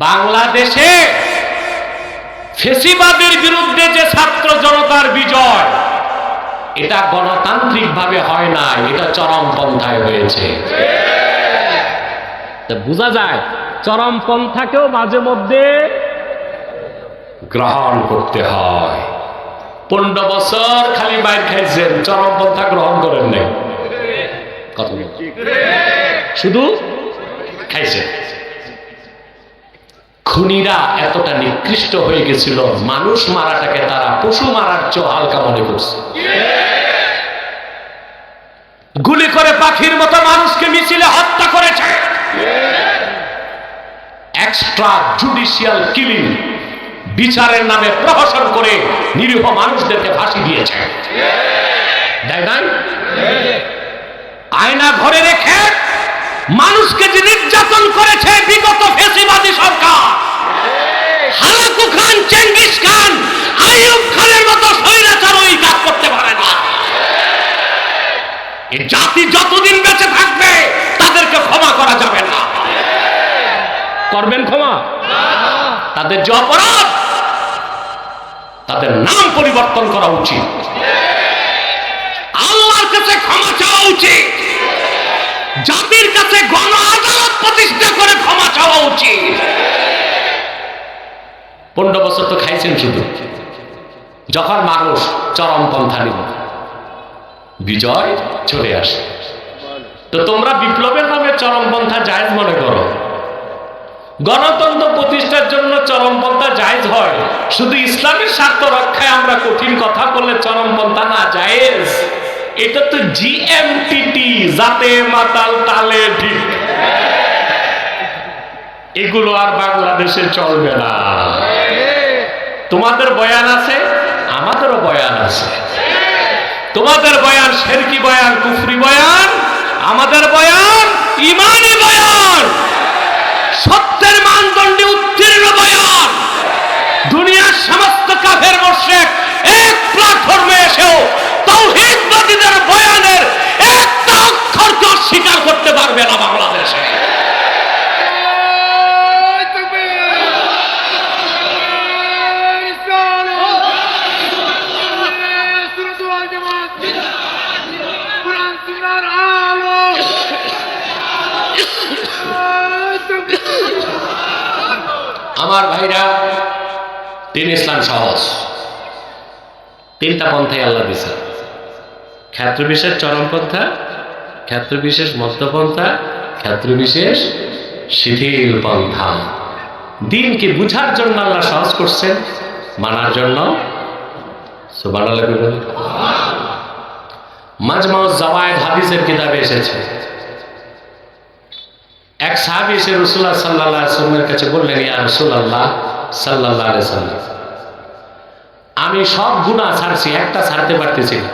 বাংলাদেশে ফেসিবাদের বিরুদ্ধে যে ছাত্র জনতার বিজয়, এটা গণতান্ত্রিক ভাবে হয় না এটা চরমপন্থায় হয়েছে। বোঝা যায় চরমপন্থাকেও মাঝে মধ্যে গ্রহণ করতে হয়। পনেরো বছর খালি বাইর খাইছেন চরমপন্থা গ্রহণ করেন নাই। বলুন। শুধু খাইছেন। খুনিরা এতটা নিকৃষ্ট হয়ে গেছিল, মানুষ মারাটাকে তারা পশু মারার চেয়ে হালকা মনে করছে। গুলি করে পাখির মতো মানুষকে মিছিলে হত্যা করেছে। এক্সট্রা জুডিশিয়াল কিলিং বিচারের নামে প্রহসন করে নিরীহ মানুষদেরকে ফাঁসি দিয়েছে। আয়না ঘরে রেখে মানুষকে যে নির্যাতন করেছে বিগত ফেসিবাদী সরকার, Hulagu Khan, Genghis Khan, Ayub খানের মতো স্বৈরাচার ওই কাজ করতে পারে না। জাতি যতদিন বেঁচে থাকবে, তাদেরকে ক্ষমা করা যাবে না। করবেন ক্ষমা? তাদের যে অপরাধ, তাদের নাম পরিবর্তন করা উচিত। আল্লাহর কাছে ক্ষমা চাওয়া উচিত। জাতির কাছে গণ আদালত প্রতিষ্ঠা করে ক্ষমা চাওয়া উচিত। পনেরো বছর তো খাইছেন শুধু। যখন মানুষ চরমপন্থা নিল বিজয় চলে আসে। তো তোমরা বিপ্লবের নামে চরমপন্থা জায়েজ মনে করো। গণতন্ত্র প্রতিষ্ঠার জন্য চরমপন্থা জায়েজ হয়। শুধু ইসলামের স্বার্থ রক্ষায় আমরা কঠিন কথা বললে চরমপন্থা না জায়েজ। এটা তো জিএমটিটি জাতে, মাতাল, তালে, ঠিক। এগুলো আর বাংলাদেশে চলবে না। তোমাদের বয়ান আছে? আমাদেরও বয়ান আছে। তোমাদের বয়ান শেরকি বয়ান, কুফরি বয়ান, আমাদের বয়ান ইমানি বয়ান। সত্যের মানদণ্ডে উত্তীর্ণ বয়ান। দুনিয়ার সমস্ত কাফের মোশেক এক প্ল্যাটফর্মে এসেও তৌহিদবাদীদের বয়ানের একটা করতে পারবে না বাংলাদেশে। আমার ভাইরা, তিন ইসলাম সহজ। তিনটা পন্থাই আল্লাহ দিছে ক্ষেত্র বিশেষ চরমপন্থা ক্ষেত্র বিশেষ মধ্যপন্থা ক্ষেত্র বিশেষ শিথিল পন্থা। দিনকে বুঝার জন্য আল্লাহ সহজ করছেন, মানার জন্য। মাজমাউজ জাওয়ায়েদ হাদিসের কিতাবে এসেছে। এক সাহাবি এসে রসুল্লাহ সাল্লাহ কাছে বললেন, ইয়া রসুল্লাহ সাল্লাহ সাল্লাম আমি সব গুণা ছাড়ছি, একটা ছাড়তে পারতেছি না।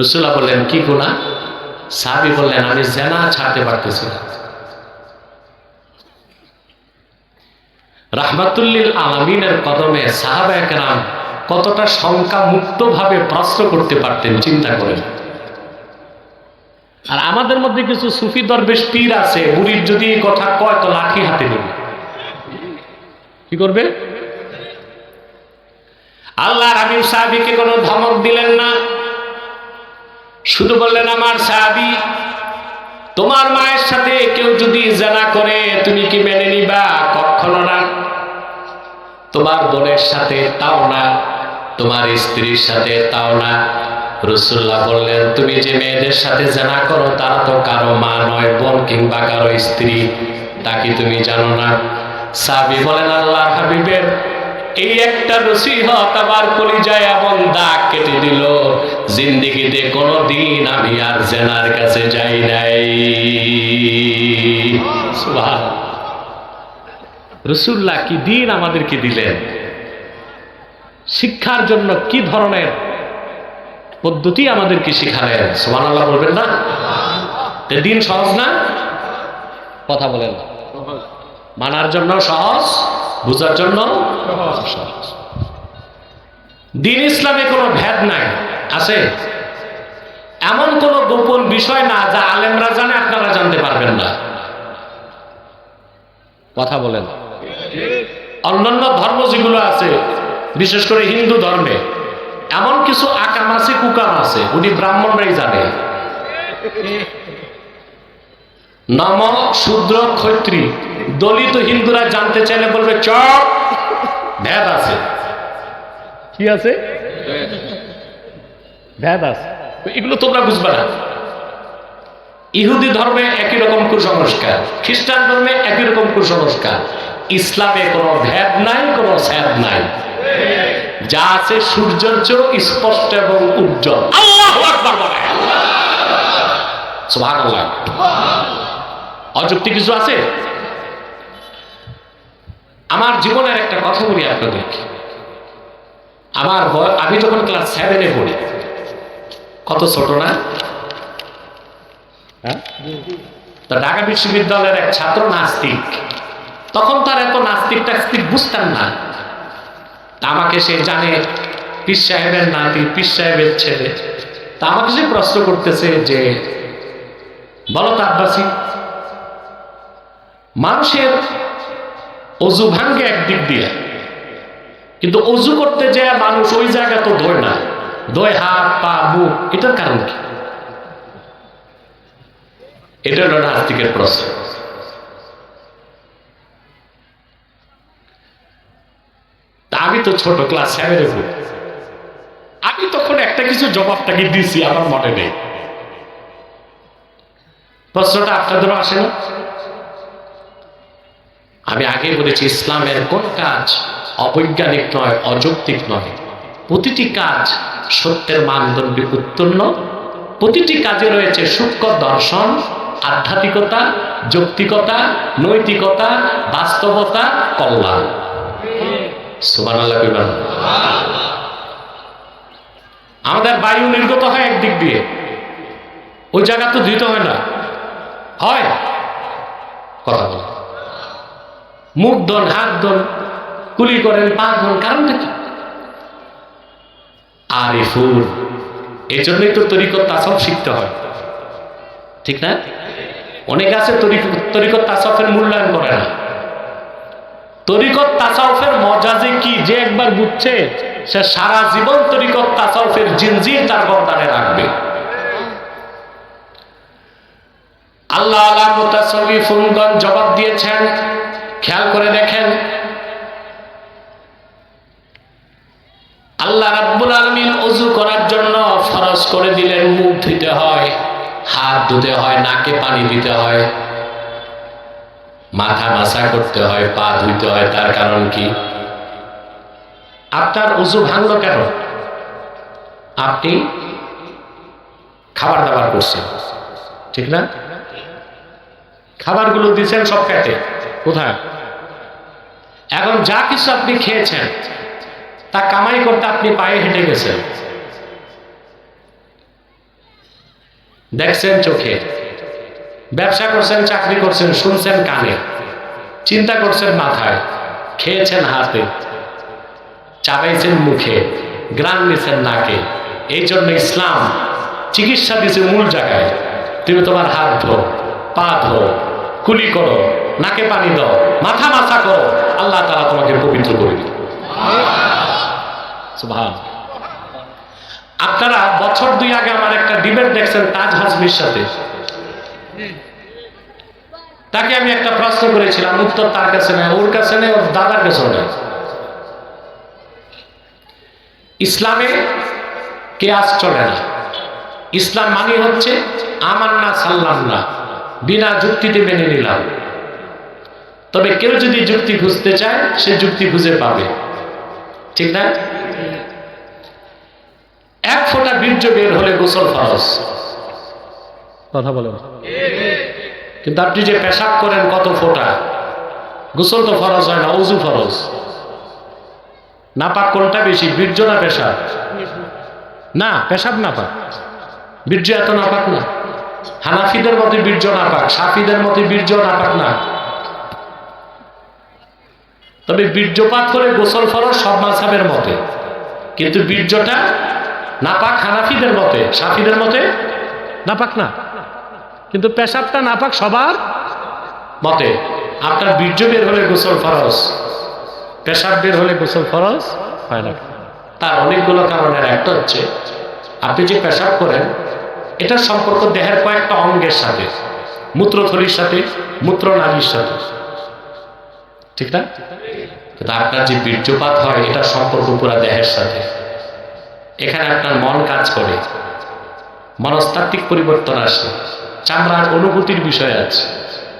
রসুল্লাহ বললেন, কি গুণা সাহাবি বললেন, আমি জেনা ছাড়তে পারতেছি রাহমাতুল্লিল আলমিনের কদমে সাহাবা একরাম কতটা শঙ্কা মুক্তভাবে প্রশ্ন করতে পারতেন, চিন্তা করেন। আর আমাদের মধ্যে কিছু সুফি দরবেশ পীর আছে বুড়ির যদি কথা কয়, তো লাঠি হাতে নেবে। কি করবে? আল্লাহ রাবিব সাহাবিকে কোনো ধমক দিলেন না। শুধু বললেন, আমার সাহাবি, তোমার মায়ের সাথে কেউ যদি জানা করে, তুমি কি মেনে নিবা? কখনো না। তোমার বোনের সাথে তাও না, তোমার স্ত্রীর সাথে তাও না। রসুল্লাহ বললেন, তুমি যে মেয়েদের সাথে জানা করো, তারা তো কারও মা নয়, বোন কিংবা কারও স্ত্রী। তা কি তুমি জানো না? সাবি বলেন আল্লাহ হাবিবের এই একটা নসিহত আমার কলিজায় এমন দাগ কেটে দিল, জিন্দিগিতে কোনো দিন আমি আর জেনার কাছে যাই নাই। রসুল্লাহ কি দিন আমাদেরকে দিলেন? শিক্ষার জন্য কি ধরনের পদ্ধতি আমাদেরকে শিখালেন? সোমান আল্লাহ বলবেন না? দিন সহজ না? কথা বলেন। মানার জন্য সহজ? বুঝার জন্য? দিন ইসলামে কোনো ভেদ নাই। আছে? এমন কোনো গোপন বিষয় না যা আলেমরা জানে, আপনারা জানতে পারবেন না। কথা বলেন। অন্যান্য ধর্ম যেগুলো আছে, বিশেষ করে হিন্দু ধর্মে, এমন কিছু আকাম আছে কুকাম আছে, উনি ব্রাহ্মণরাই জানে। নম শূদ্র ক্ষত্রি দলিত হিন্দুরা জানতে চাইলে বলবে, চপ। ভেদ আছে। কি আছে? ভেদ আছে। এগুলো তোমরা বুঝবে না। ইহুদি ধর্মে একই রকম কুসংস্কার, খ্রিস্টান ধর্মে একই রকম কুসংস্কার। ইসলামে কোনো ভেদ নাই, কোনো স্যাদ নাই। যা আছে সূর্যের চেয়েও স্পষ্ট এবং উজ্জ্বল। আল্লাহ আকবার সুবহানাল্লাহ। অযুক্তি কিছু আছে? আমার জীবনের একটা কথা বলি আপনাদেরকে আমার আমি যখন ক্লাস সেভেনে পড়ি, কত ছোট না? হ্যাঁ? ঢাকা বিশ্ববিদ্যালয়ের এক ছাত্র নাস্তিক। তখন তার এত নাস্তিক টাস্তিক বুঝতাম না। আমাকে সে জানে, পীর সাহেবের নাতি, পীর সাহেবের ছেলে। তা আমাকে সে প্রশ্ন করতেছে যে, বলো তো আব্বাসি মানুষের অজু ভাঙ্গে একদিক দিয়ে। কিন্তু অজু করতে যায় মানুষ ওই জায়গা তো ধোয় না। ধোয় হাত, পা, মুখ, এটার কারণ কি? এটা হলো নাস্তিকের প্রশ্ন। আমি তো ছোট ক্লাস সেভেনে পড়ি। আমি তখন একটা কিছু জবাব তাকে দিয়েছি আমার মনে নেই। প্রশ্নটা আপনাদেরও আসে না? আমি আগে বলেছি, ইসলামের কোন কাজ অবৈজ্ঞানিক নয়, অযৌক্তিক নয়। প্রতিটি কাজ সত্যের মানদণ্ডে উত্তীর্ণ প্রতিটি কাজে রয়েছে সূক্ষ্ম দর্শন, আধ্যাত্মিকতা, যৌক্তিকতা, নৈতিকতা, বাস্তবতা, কল্যাণ। আমাদের বায়ু নির্গত হয় একদিক দিয়ে। ওই জায়গা তো ধুইতে হয় না। হয়। কথা বলে। মুখ ধন হাত ধন কুলি করেন, পা ধন কারণটা কি? আর ফুল এই জন্যই তো তরিকত তাসব শিখতে হয়। ঠিক না? অনেক আছে তরিক- তরিকত তাসফের মূল্যায়ন করে না। তরিকত তাসাউফের মজা যে কি যে একবার বুঝছে, সে সারা জীবন তরিকত তাসাউফের জিনজির তার গর্দানে রাখবে। আল্লাহ আল্লাহ মুতাসবিফুনগণ জবাব দিয়েছেন খেয়াল করে দেখেন, আল্লাহ রাব্বুল আলমিন অজু করার জন্য ফরজ করে দিলেন, মুখ ধুতে হয়, হাত ধুতে হয়, নাকে পানি দিতে হয়, মাথা মাসা করতে হয়, পা ধুইতে হয়, তার কারণ কি? আপনার উজু ভাঙলো কেন? আপনি খাবার দাবার করছেন, ঠিক না? খাবারগুলো দিয়েছেন সব পেটে, কোথায়? এখন যা কিছু আপনি খেয়েছেন, তা কামাই করতে আপনি পায়ে হেঁটে গেছেন। দেখছেন চোখে, ব্যবসা করছেন, চাকরি করছেন, শুনছেন কানে, চিন্তা করছেন মাথায়, খেয়েছেন হাতে, চাবাইছেন মুখে গ্রাম নিছেন নাকে, এই জন্য ইসলাম চিকিৎসা দিছে মূল জায়গায়। তুমি তোমার হাত ধো, পা ধো, কুলি করো, নাকে পানি দাও, মাথা মাথা করো। আল্লাহ তারা তোমাকে পবিত্র করে দিবে। আপনারা বছর দুই আগে আমার একটা ডিবেট দেখছেন তাজ হাজমির সাথে। তাকে আমি একটা প্রশ্ন করেছিলাম, উত্তর তার কাছে নেই, ওর কাছে নেই, ওর দাদার কাছে নেই। ইসলামে কেয়াস চলে না। ইসলাম মানে হচ্ছে, আমার না সাল্লাম না, বিনা যুক্তিতে মেনে নিলাম। তবে কেউ যদি যুক্তি খুঁজতে চায়, সে যুক্তি খুঁজে পাবে। ঠিক না? এক ফোঁটা বীর্য বের হলে গোসল ফরজ। কথা বলে কিন্তু আপনি যে পেশাব করেন কত ফোঁটা? গোসল তো ফরজ হয় না অজু ফরজ। নাপাক কোনটা বেশি, বীর্য না পেশাব? না, পেশাব নাপাক। বীর্য এত নাপাক না। হানাফিদের মতে বীর্য নাপাক, সাফিদের মতে বীর্য নাপাক না। তবে বীর্যপাত করে গোসল ফরজ সব মাঝাবের মতে। কিন্তু বীর্যটা নাপাক হানাফিদের মতে, সাফিদের মতে নাপাক না। কিন্তু পেশাবটা নাপাক সবার মতে। আপনার বীর্য বের হলে গোসল ফরজ, পেশাব বের হলে গোসল ফরজ হয় না। তার অনেকগুলো কারণের একটা হচ্ছে, আপনি যে পেশাব করেন, এটার সম্পর্ক দেহের কয়েকটা অঙ্গের সাথে, মূত্রথলির সাথে, মূত্রনালীর সাথে। ঠিক না? কিন্তু আপনার যে বীর্যপাত হয় এটার সম্পর্ক পুরা দেহের সাথে। এখানে আপনার মন কাজ করে। মনস্তাত্ত্বিক পরিবর্তন আসে। চামড়ার অনুভূতির বিষয় আছে।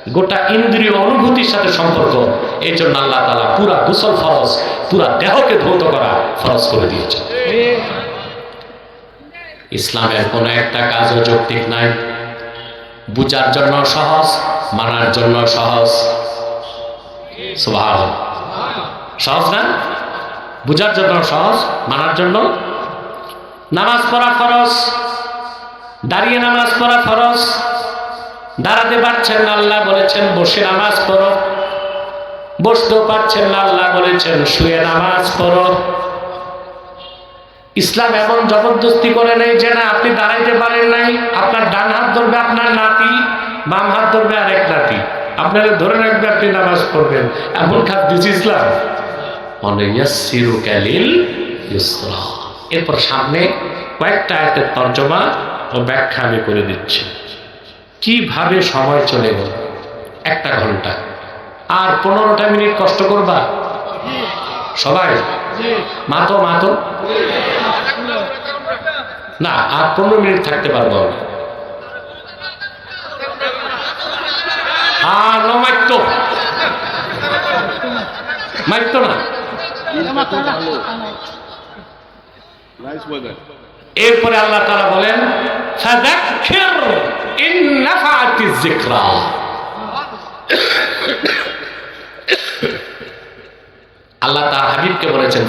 গোটা ইন্দ্রিয় অনুভূতির সাথে সম্পর্ক। এই জন্য আল্লাহ তালা পুরা গুসল ফরজ, পুরা দেহকে ধৌত করা ফরজ করে দিয়েছে ইসলামের কোনো একটা কাজও যৌক্তিক নাই। বুঝার জন্য সহজ, মানার জন্য সহজ। সহজ না? বুঝার জন্য সহজ, মানার জন্য। নামাজ পড়া ফরজ, দাঁড়িয়ে নামাজ পড়া ফরজ, দাঁড়াতে পারছেন না, আল্লাহ বলেছেন, বসে নামাজ পড়ো। বসতেও পারছেন না, আল্লাহ বলেছেন, শুয়ে নামাজ পড়ো। ইসলাম এমন জবরদস্তি করে নেই যে না, আপনি দাঁড়াইতে পারেন নাই, আপনার ডান হাত ধরবে আপনার নাতি, বাম হাত ধরবে আরেক নাতি। আপনারা ধরে রাখবে আপনি নামাজ পড়বেন। এমন খাত দিয়েছে ইসলাম? এরপর সামনে কয়েকটা আয়াতের তর্জমা ও ব্যাখ্যা আমি করে দিচ্ছি। কীভাবে সময় চলে গেল? একটা ঘণ্টা। আর পনেরোটা মিনিট কষ্ট করবা? সবাই? মাতো মাতো? না, আর পনেরো মিনিট থাকতে পারব না আর নো মাইত্য না এরপরে আল্লাহ তারা বলেন আল্লাহ তার হাবিবকে বলেছেন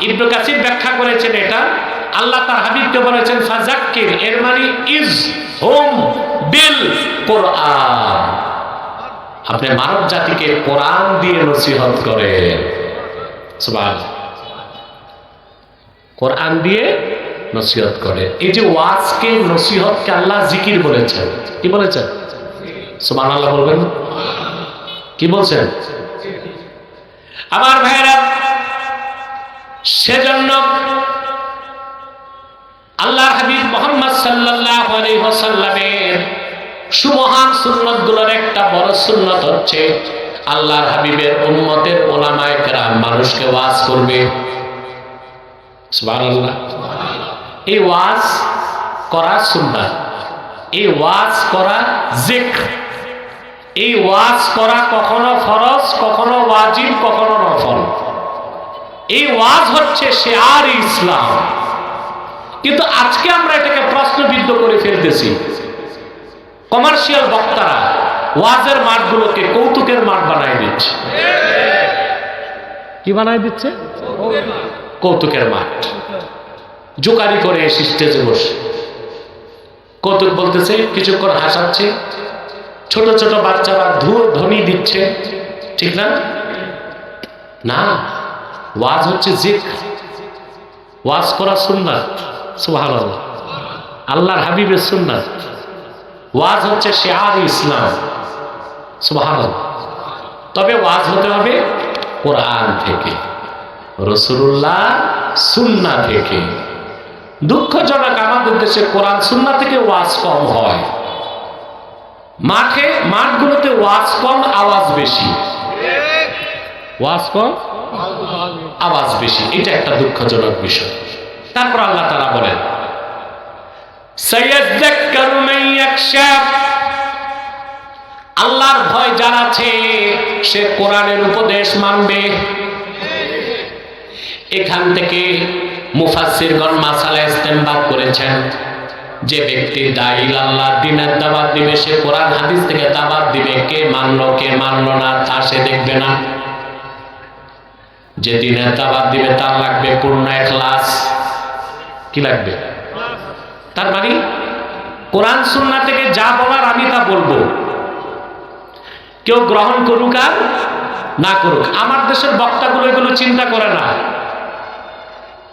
ইবনে কাসির ব্যাখ্যা করেছেন এটা। আল্লাহ তার হাবিবকে বলেছেন, ফাযাক্কির, এর মানে ইজ হোম বিল কোরআন। আপনি মানব জাতিকে কোরআন দিয়ে নসিহত করেন। কোরআন দিয়ে নসিহত করে এই যে ওয়াজকে, নসিহতকে আল্লাহ জিকির বলেছেন। কি বলেছেন? সুমান আল্লাহ বলবেন। কি বলছেন? আমার ভাইয়েরা সেজন্য আল্লাহ হাবিব মোহাম্মদ সাল্লাল্লাহু আলাইহি ওয়াসাল্লামের সুমহান সুন্নতগুলোর একটা বড় সুন্নত হচ্ছে, আল্লাহর হাবিবের উম্মতের ওলামায়ে কেরাম মানুষকে ওয়াজ করবে। এই ওয়াজ করা সুন্নাত। এই ওয়াজ করা জিক্র এই ওয়াজ করা কখনো ফরজ, কখনো ওয়াজিব, কখনো নফল। এই ওয়াজ হচ্ছে সে আর ইসলাম। কিন্তু আজকে আমরা এটাকে প্রশ্নবিদ্ধ করে ফেলতেছি। কমার্শিয়াল বক্তারা ওয়াজের মাঠগুলোকে কৌতুকের মাঠ বানায় দিচ্ছে। কি বানায় দিচ্ছে? কৌতুকের মাঠ। জোকারি করে এসে স্টেজে বসে কৌতুক বলতেছে, কিছুক্ষণ হাসাচ্ছে। ছোট ছোট বাচ্চারা ধুর ধ্বনি দিচ্ছে। ঠিক না? না। ওয়াজ হচ্ছে জিক। ওয়াজ করা সুন্নাত। সুহান আল্লাহর হাবিবের সুন্নাত। ওয়াজ হচ্ছে শেয়ার ইসলাম। সুহান তবে ওয়াজ হতে হবে কোরআন থেকে রসুল্লাহ সুন্না থেকে। দুঃখজনক আমাদের দেশে কোরআন সুন্না থেকে ওয়াজ কম হয়। মাঠে মাঠগুলোতে ওয়াজ কম আওয়াজ বেশি। ওয়াজ কম? আওয়াজ বেশি, এটা একটা দুঃখজনক বিষয়। তারপর আল্লাহ তারা বলেন আল্লাহর ভয় যার সে কোরআনের উপদেশ মানবে। এখান থেকে মুফাসসিরগণ মাসালা ইস্তেমবাদ করেছেন। যে ব্যক্তি দাইল আল্লাহ দিনের দাবাত দিবে, সে কোরআন হাদিস থেকে দাবাত দিবে। কে মানলো কে মানলো না, তা সে দেখবে না। যে দিনের দাবাত দিবে, তার লাগবে পূর্ণ এক লাশ কি লাগবে? তার মানে কোরআন সুন্না থেকে যা বলার আমি তা বলব। কেউ গ্রহণ করুক আর না করুক। আমার দেশের বক্তাগুলো এগুলো চিন্তা করে না।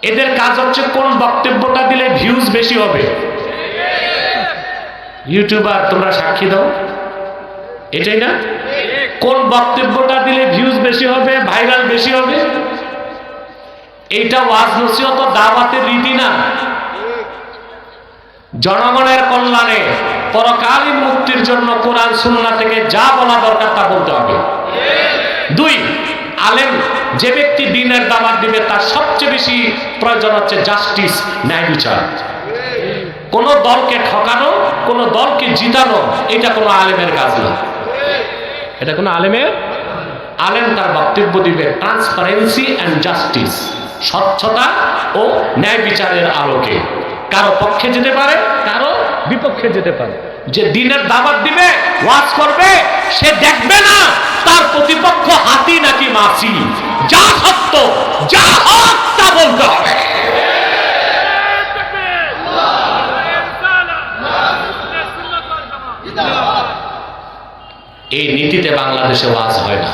এদের কাজ হচ্ছে কোন বক্তব্যটা দিলে ভিউজ বেশি হবে। ইউটিউবার, তোমরা সাক্ষী দাও। এটাই না? কোন বক্তব্যটা দিলে ভিউজ বেশি হবে ভাইরাল বেশি হবে? এইটা ওয়াজ নসিহত দাওয়াতের রীতি না। জনগণের কল্যাণে পরকালীন মুক্তির জন্য কোরআন, সুন্না থেকে যা বলা দরকার তা বলতে হবে। দুই, আলেম যে ব্যক্তি দিনের দাবাত দিবে, তার সবচেয়ে বেশি প্রয়োজন হচ্ছে জাস্টিস ন্যায় বিচার। কোন দলকে ঠকানো, কোন দলকে জিতানো, এটা কোনো আলেমের কাজ না। এটা কোনো আলেমের? আলেম তার বক্তব্য দিবে ট্রান্সপারেন্সি অ্যান্ড জাস্টিস স্বচ্ছতা ও ন্যায় বিচারের আলোকে। কারও পক্ষে যেতে পারে, কারও বিপক্ষে যেতে পারে। যে দিনের দাবাত দিবে, ওয়াজ করবে, সে দেখবে না, তার প্রতিপক্ষ হাতি নাকি মাসি যা সত্য, যা হক, তা বলতে হবে। এই নীতিতে বাংলাদেশে ওয়াজ হয় না।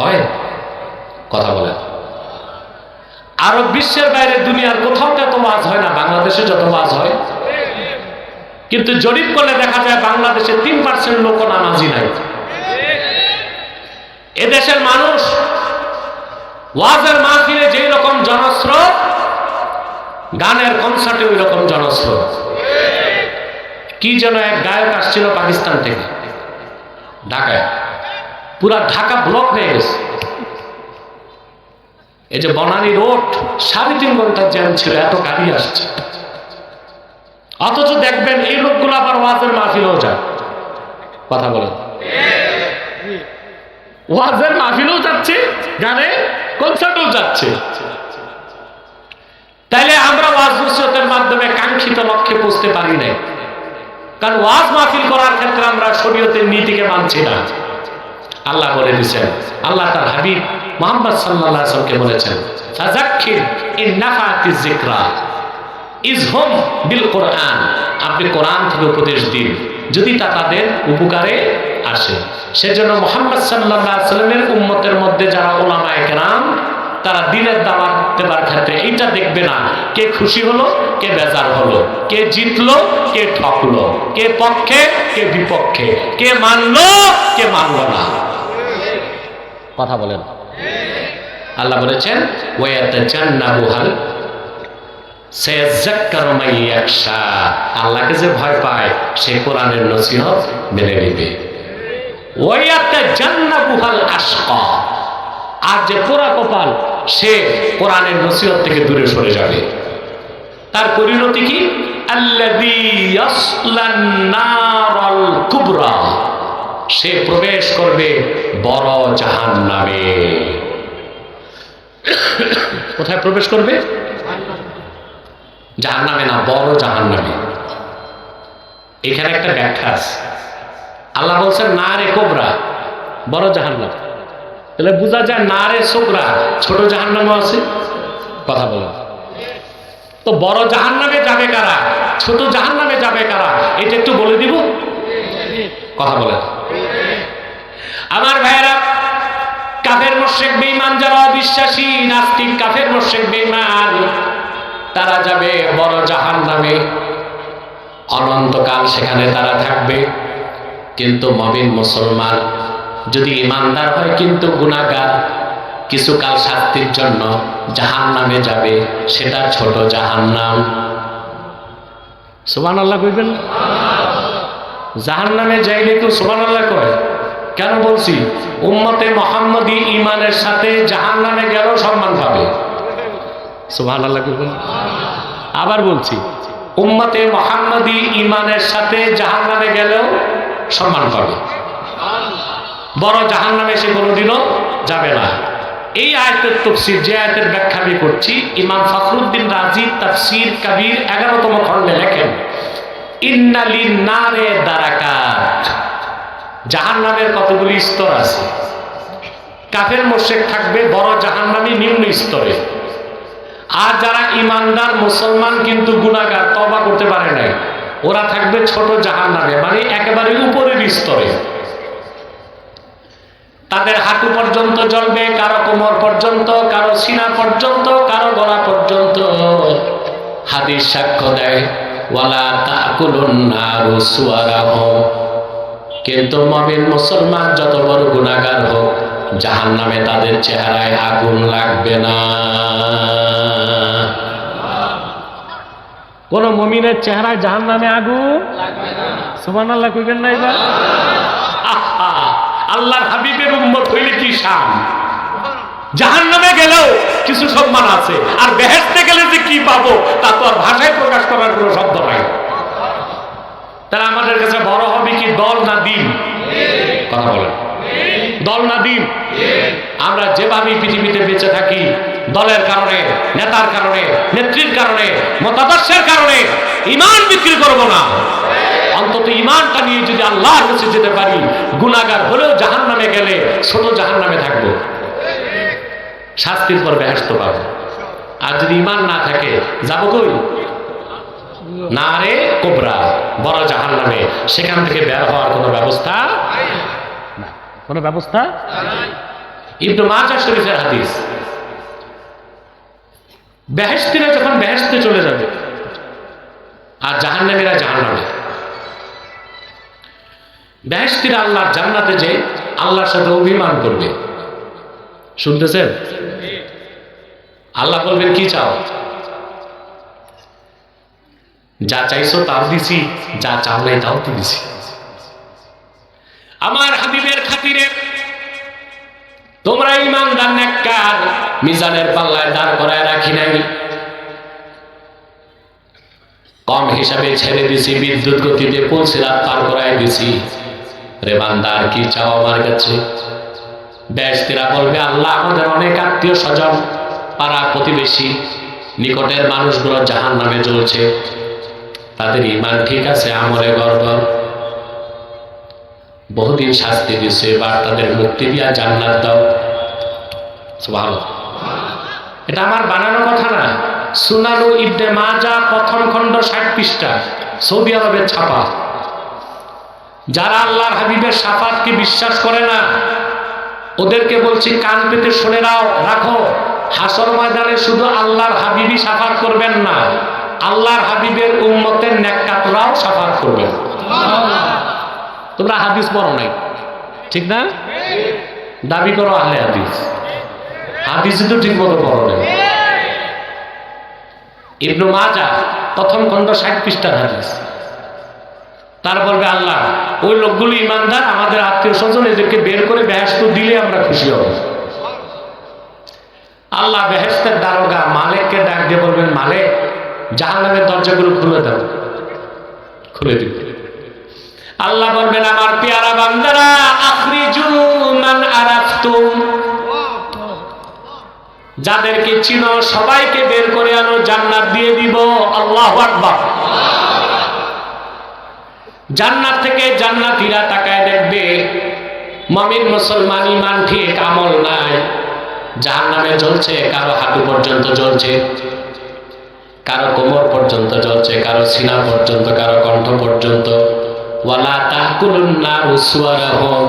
হয়? কথা বলেন। আরব বিশ্বের বাইরে দুনিয়ার কোথাও এত ওয়াজ হয় না, বাংলাদেশে যত ওয়াজ হয়। কিন্তু জরিপ করলে দেখা যায় বাংলাদেশে তিন পার্সেন্ট লোক নামাজি নাই। এদেশের মানুষ ওয়াজের মাহফিলে যেই রকম জনস্রোত, গানের কনসার্টে ওই রকম জনস্রোত। কি যেন এক গায়ক আসছিল পাকিস্তান থেকে। ঢাকায়। পুরা ঢাকা ব্লক হয়ে গেছে। এই যে বনানী রোড, সাড়ে তিন ঘণ্টার জ্যাম ছিল, এত গাড়ি আসছে। অথচ দেখবেন, এই লোকগুলো আবার ওয়াজের মাহফিলেও যায়। কথা বলেন। ওয়াজের মাহফিলেও যাচ্ছে, গানে কনসার্টেও যাচ্ছে। তাইলে আমরা ওয়াজ মাধ্যমে কাঙ্ক্ষিত লক্ষ্যে পৌঁছতে পারি নাই। কারণ ওয়াজ মাহফিল করার ক্ষেত্রে আমরা শরীয়তের নীতিকে মানছি না। আল্লাহ বলে দিয়েছেন, আল্লাহ তার হাবিব মোহাম্মদ সাল্লাল্লাহু আলাইহি বলেছেন ইজহুম বিল কোরআন। আপনি কোরআন থেকে উপদেশ দিন, যদি তা তাদের উপকারে আসে। সেজন্য মোহাম্মদ আলাইহি সাল্লামের উম্মতের মধ্যে যারা ওলামায়ে কেরাম তারা দিনের দাওয়াত দেওয়ার ক্ষেত্রে এইটা দেখবে না। কে খুশি হলো, কে বেজার হলো, কে জিতলো, কে ঠকলো, কে পক্ষে, কে বিপক্ষে, কে মানলো কে মানলো না। কথা বলেন। আল্লাহ বলেছেন ওয়াতে জান্নাবুহাল আল্লাহকে যে ভয় পায়, সে কোরআনের নসিহত মেনে নেবে। ওয়াতে জান্নাবুহাল আশকা আর যে পোড়া কপাল সে কোরআনের নসিহত থেকে দূরে সরে যাবে। তার পরিণতি কি? সে প্রবেশ করবে বড় জাহান্নামে। কোথায় প্রবেশ করবে? জাহান্নামে না, বড় জাহান্নামে। এখানে একটা ব্যাখ্যা আছে। আল্লাহ বলছেন না রে কোবরা, বড় জাহান্নাম। তাহলে বোঝা যায় না রে সোকরা ছোট জাহান্নামও আছে। কথা বলেন তো বড় জাহান্নামে যাবে কারা? ছোট জাহান্নামে যাবে কারা? এটা একটু বলে দিব? কথা বলেন আমার ভাইয়েরা, কাফের মোশেক বেঈমান যারা অবিশ্বাসী, নাস্তিক কাফের মোশেক বেঈমান, তারা যাবে বড় জাহান নামে অনন্তকাল সেখানে তারা থাকবে। কিন্তু মবিন মুসলমান যদি ইমানদার হয় কিন্তু গুণাগার কিছুকাল শাস্তির জন্য জাহান নামে যাবে, সেটা ছোট জাহান্নাম। সুবান আল্লাহ কইবেন? জাহান নামে যাইলে তো সুবান আল্লাহ কয়। কেন বলছি? উম্মতে মোহাম্মদী ইমানের সাথে জাহান নামে গেলেও সম্মান পাবে। সুবান আল্লাহ কইবেন? আবার বলছি, উম্মতে মোহাম্মদী ইমানের সাথে জাহান নামে গেলেও সম্মান পাবে। বড় জাহান নামে সে কোনোদিনও যাবে না। এই আয়তের তফসির, যে আয়তের ব্যাখ্যা আমি করছি, ইমাম ফখরুদ্দিন রাজি তাফসির কাবির এগারোতম খণ্ডে লেখেন ইন্নালি নারে দারাকাত। জাহান নামের কতগুলি স্তর আছে? কাফের মোশেক থাকবে, বড় জাহান নামী নিম্ন স্তরে। আর যারা ইমানদার, মুসলমান, কিন্তু গুণাগার তবা করতে পারে নাই, ওরা থাকবে ছোট জাহান নামে মানে একেবারে উপরের স্তরে। তাদের হাঁটু পর্যন্ত জ্বলবে কারও কোমর পর্যন্ত, কারও সিনা পর্যন্ত, কারও গলা পর্যন্ত। হাদিস সাক্ষ্য দেয়, ওয়ালা তাকুলুন নারু কিন্তু মমিন মুসলমান যত বড় গুণাগার হোক জাহান নামে তাদের চেহারায় আগুন লাগবে না। কোন মমিনের চেহারায় জাহান নামে আগুন সুবান আল্লাহ কইবেন না এবার? আল্লাহর হাবিবের উম্মত হইলে কি শান? জাহান নামে গেলেও কিছু সম্মান আছে। আর বেহেস্তে গেলে যে কি পাবো, তা তো আর ভাষায় প্রকাশ করার কোনো শব্দ নাই। তাহলে আমাদের কাছে বড় হবে কি দল না দিন? কথা বলেন। দল না দিন? আমরা যেভাবে পৃথিবীতে বেঁচে থাকি, দলের কারণে, নেতার কারণে, নেত্রীর কারণে, মতাদর্শের কারণে, ইমান বিক্রি করব না। অন্তত ইমানটা নিয়ে যদি আল্লাহর কাছে যেতে পারি গুণাগার হলেও জাহান নামে গেলে ছোট জাহান নামে থাকব। শাস্তির পর বেহেস্ত পাবো আর যদি ইমান না থাকে, যাব কই? না রে কোবরা, বড় জাহান নামে সেখান থেকে বের হওয়ার কোনো ব্যবস্থা কোনো ব্যবস্থা ইবনু মাজাহ শরীফের হাদিস। বেহেস্তিরা যখন বেহেস্তে চলে যাবে, আর জাহান্নামীরা জাহান্নামে। বেহেশতিরা আল্লাহ জান্নাতে যে আল্লাহর সাথে অভিমান করবে। শুনতেছেন? আল্লাহ বলবেন, কি চাও? যা চাইছো তাও দিছি, যা চাও নাই তাও তো দিছি। আমার হাবিবের খাতিরে তোমরা ইমানদার, নেককার, মিজানের পাল্লায় দাঁড় করায় রাখি নাই। কম হিসাবে ছেড়ে দিছি, বিদ্যুৎ গতিতে পৌঁছিলাম পার করায় দিছি। রে কি চাও আমার কাছে? ব্যস্তিরা বলবে, আল্লাহ আমাদের অনেক আত্মীয় স্বজন, পাড়া প্রতিবেশী, নিকটের মানুষগুলো জাহান নামে চলছে তাদের ইমান ঠিক আছে আমরে গর্ব বহুদিন শাস্তি দিচ্ছে এবার তাদের মুক্তি দিয়া জান্নাত দাও। ভালো এটা আমার বানানো কথা না। সুনানু ইবনে মাজা প্রথম খণ্ড ষাট পৃষ্ঠা, সৌদি আরবের ছাপা। যারা আল্লাহর হাবিবের সাফাতকে বিশ্বাস করে না, ওদেরকে বলছি, কান পেতে শুনে নাও, রাখো। হাসর ময়দানে শুধু আল্লাহর হাবিবই সাফাত করবেন না, আল্লাহর হাবিবের উম্মতের নেককাতরাও সাফাত করবেন। তোমরা হাদিস পড়ো নাই, ঠিক না? দাবি করো আহলে হাদিস। হাদিস তো ঠিক মতো পড়ো নাই। ইবনু মাজা প্রথম খণ্ড ষাট পৃষ্ঠার হাদিস। তার বলবে আল্লাহ, ওই লোকগুলো ইমানদার, আমাদের আত্মীয় স্বজন এদেরকে বের করে বেহেস্ত দিলে আমরা খুশি হব। আল্লাহ বেহেস্তের দারোগা মালিককে ডাক দিয়ে বলবেন, মালিক, জাহান্নামের দরজাগুলো খুলে দাও। খুলে দিবে আল্লাহ বলবেন, আমার পেয়ারা বান্দারা, আখরিজু মান আরাফতুম। যাদেরকে চিনো, সবাইকে বের করে আনো, জান্নাত দিয়ে দিব। আল্লাহু আকবার। জান্নাত থেকে জান্নাতীরা তাকায় দেখবে, মমিন মুসলমান ইমান ঠিক, আমল নাই। জাহান্নামে জ্বলছে, কারও হাঁটু পর্যন্ত জ্বলছে, কারও কোমর পর্যন্ত জ্বলছে, কারও সিনা পর্যন্ত, কারও কণ্ঠ পর্যন্ত। ওয়ালা তাকুলুন নারু সুয়ারাহুম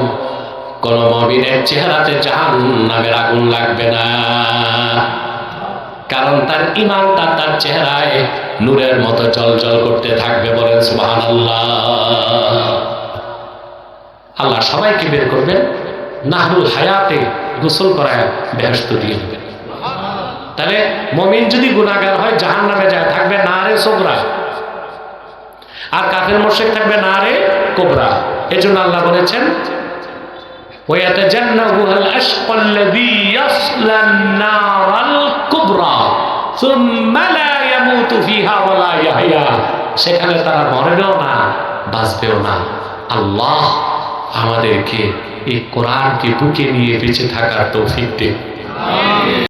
কোন মমিনের চেহারাতে জাহান্নামের আগুন লাগবে না। কারণ তার ইমানটা তার চেহারায় নূরের মতো জল করতে থাকবে বলেন সুবহানাল্লাহ। আল্লাহ সবাইকে বের করবেন, নাহরুল হায়াতে গোসল করায় ব্যস্ত দিয়ে দেবেন। তাহলে মমিন যদি গুণাগার হয় জাহান নামে যায়, থাকবে না রে সোবরা আর কাফের মোশেক থাকবে না রে কোবরা। এজন্য আল্লাহ বলেছেন ويتجنبها الأشقى الذي يصلى النار الكبرى ثم لا يموت فيها ولا يحيا সেখানে তারা মরেও না বাঁচবেও না আল্লাহ আমাদেরকে এই কোরআনকে বুকে নিয়ে বেঁচে থাকার তৌফিক দিন